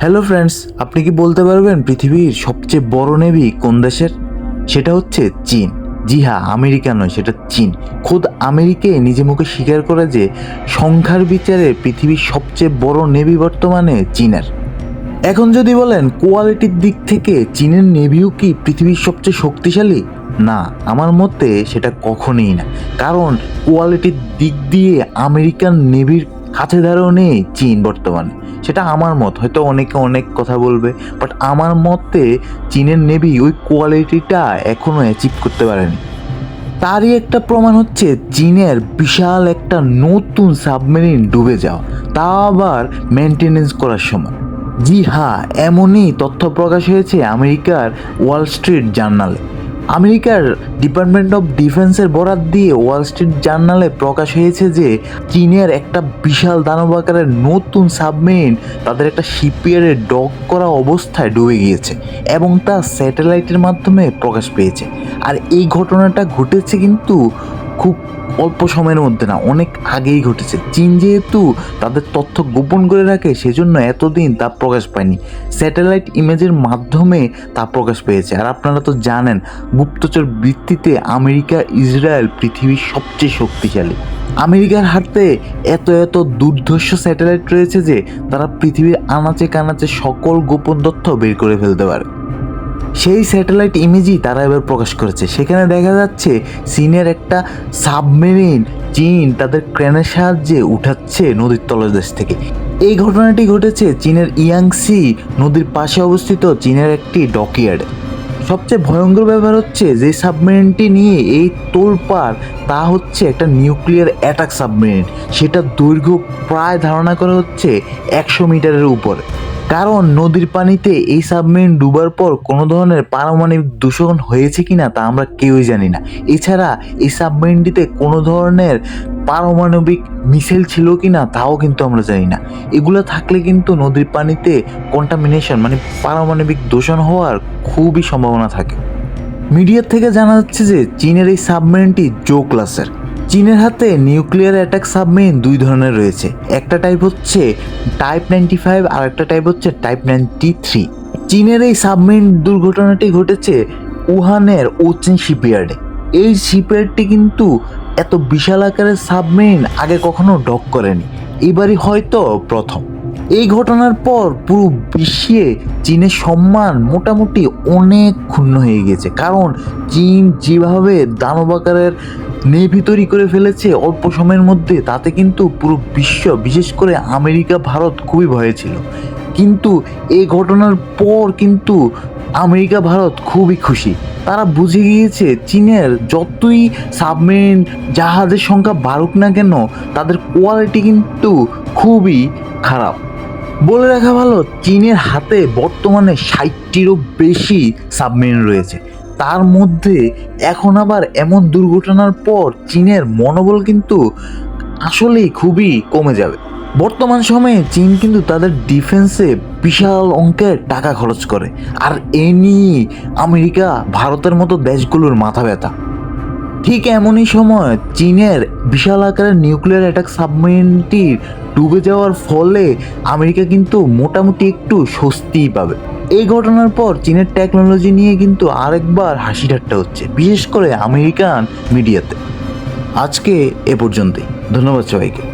Hello friends আপনি কি বলতে পারবেন পৃথিবীর সবচেয়ে বড় নেভি কোন দেশের? সেটা হচ্ছে চীন। জি হ্যাঁ আমেরিকা নয়, সেটা চীন। খোদ আমেরিকায় নিজে মুখে স্বীকার করে যে সংখ্যার বিচারে পৃথিবীর সবচেয়ে বড় নেভি বর্তমানে চীনের। এখন যদি বলেন, কোয়ালিটির দিক থেকে চীনের নেভিও কি পৃথিবীর সবচেয়ে শক্তিশালী? না, আমার মতে সেটা কখনোই না। কারণ, কোয়ালিটির দিক দিয়ে আমেরিকান নেভির কাছে ধারেও নেই চীন বর্তমানে। সেটা আমার মত, হয়তো অনেকে অনেক কথা বলবে বাট আমার মতে চীনের নেভি ওই কোয়ালিটিটা এখনও অ্যাচিভ করতে পারেনি। তারই একটা প্রমাণ হচ্ছে চীনের বিশাল একটা নতুন সাবমেরিন ডুবে যাওয়া, তা আবার মেনটেনেন্স করার সময়। জি হ্যাঁ এমনই তথ্য প্রকাশ হয়েছে আমেরিকার ওয়াল স্ট্রিট জার্নালে আমেরিকার ডিপার্টমেন্ট অফ ডিফেন্সের বরাত দিয়ে ওয়াল স্ট্রিট জার্নালে প্রকাশ হয়েছে যে চীনের একটা বিশাল দানব আকারের নতুন সাবমেরিন তাদের একটা শিপিয়ারে ডক করা অবস্থায় ডুবে গিয়েছে এবং তা স্যাটেলাইটের মাধ্যমে প্রকাশ পেয়েছে। আর এই ঘটনাটা ঘটেছে কিন্তু খুব অল্প সময়ের মধ্যে না, অনেক আগেই ঘটেছে। চীন যেহেতু তাদের তথ্য গোপন করে রাখে, সেজন্য এতদিন তা প্রকাশ পায়নি। স্যাটেলাইট ইমেজের মাধ্যমে তা প্রকাশ পেয়েছে। আর আপনারা তো জানেন, গুপ্তচর বৃত্তিতে আমেরিকা, ইসরায়েল পৃথিবীর সবচেয়ে শক্তিশালী। আমেরিকার হাতে এত এত দুর্ধর্ষ স্যাটেলাইট রয়েছে যে, তারা পৃথিবীর আনাচে কানাচে সকল গোপন তথ্য বের করে ফেলতে পারে। সেই স্যাটেলাইট ইমেজই তারা এবার প্রকাশ করেছে। সেখানে দেখা যাচ্ছে চীনের একটা সাবমেরিন চীন তাদের ক্রেনের সাহায্যে উঠাচ্ছে নদীর তলদেশ থেকে। এই ঘটনাটি ঘটেছে চীনের ইয়াংসি নদীর পাশে অবস্থিত চীনের একটি ডকইয়ার্ডে সবচেয়ে ভয়ঙ্কর ব্যাপার হচ্ছে যে সাবমেরিনটি নিয়ে এই তোলপাড়, তা হচ্ছে একটা নিউক্লিয়ার অ্যাটাক সাবমেরিন। সেটা দৈর্ঘ্য প্রায় ধারণা করা হচ্ছে একশো মিটারের উপরে। কারণ নদীর পানিতে এই সাবমেরিন ডুবার পর কোনো ধরনের পারমাণবিক দূষণ হয়েছে কিনা তা আমরা কেউই জানি না। এছাড়া এই সাবমেরিনটিতে কোনো ধরনের পারমাণবিক মিসাইল ছিল কিনা তাও কিন্তু আমরা জানি না। এগুলো থাকলে কিন্তু নদীর পানিতে কন্টামিনেশন মানে পারমাণবিক দূষণ হওয়ার খুবই সম্ভাবনা থাকে। মিডিয়ার থেকে জানা যাচ্ছে যে চীনের এই সাবমেরিনটি জো ক্লাসের চীনের হাতে নিউক্লিয়ার অ্যাটাক সাবমেরিন দুই ধরনের রয়েছে। একটা টাইপ হচ্ছে টাইপ নাইনটি ফাইভ আর একটা টাইপ হচ্ছে টাইপ নাইনটি থ্রি চীনের এই সাবমেরিন দুর্ঘটনাটি ঘটেছে উহানের ওচেন শিপইয়ার্ডে। এই শিপইয়ার্ডটি কিন্তু এত বিশাল আকারের সাবমেরিন আগে কখনো ডক করেনি। এবারই হয়তো প্রথম। এই ঘটনার পর পুরো বিশ্বে চীনের সম্মান মোটামুটি অনেক ক্ষুণ্ণ হয়ে গেছে। কারণ চীন যেভাবে দানব আকারের নেভি তৈরি করে ফেলেছে অল্প সময়ের মধ্যে, তাতে কিন্তু পুরো বিশ্ব, বিশেষ করে আমেরিকা, ভারত খুবই ভয়ে ছিল। কিন্তু এই ঘটনার পর কিন্তু আমেরিকা, ভারত খুবই খুশি। তারা বুঝে গিয়েছে চীনের যতই সাবমেরিন জাহাজের সংখ্যা বাড়ুক না কেন, তাদের কোয়ালিটি কিন্তু খুবই খারাপ। বলে রাখা ভালো, চীনের হাতে বর্তমানে ষাটটিরও বেশি সাবমেরিন রয়েছে। তার মধ্যে এখন আবার এমন দুর্ঘটনার পর চীনের মনোবল কিন্তু আসলেই খুবই কমে যাবে। বর্তমান সময়ে চীন কিন্তু তাদের ডিফেন্সে বিশাল অঙ্কের টাকা খরচ করে। আর এ নিয়ে আমেরিকা ভারতের মতো দেশগুলোর মাথা ব্যথা। ঠিক এমনই সময় চীনের বিশাল আকারের নিউক্লিয়ার অ্যাটাক সাবমেরিনটির ডুবে যাওয়ার ফলে আমেরিকা কিন্তু মোটামুটি একটু স্বস্তিই পাবে। এই ঘটনার পর চীনের টেকনোলজি নিয়ে কিন্তু আরেকবার হাসি ঠাট্টা হচ্ছে, বিশেষ করে আমেরিকান মিডিয়াতে আজকে এ পর্যন্তই। ধন্যবাদ সবাইকে।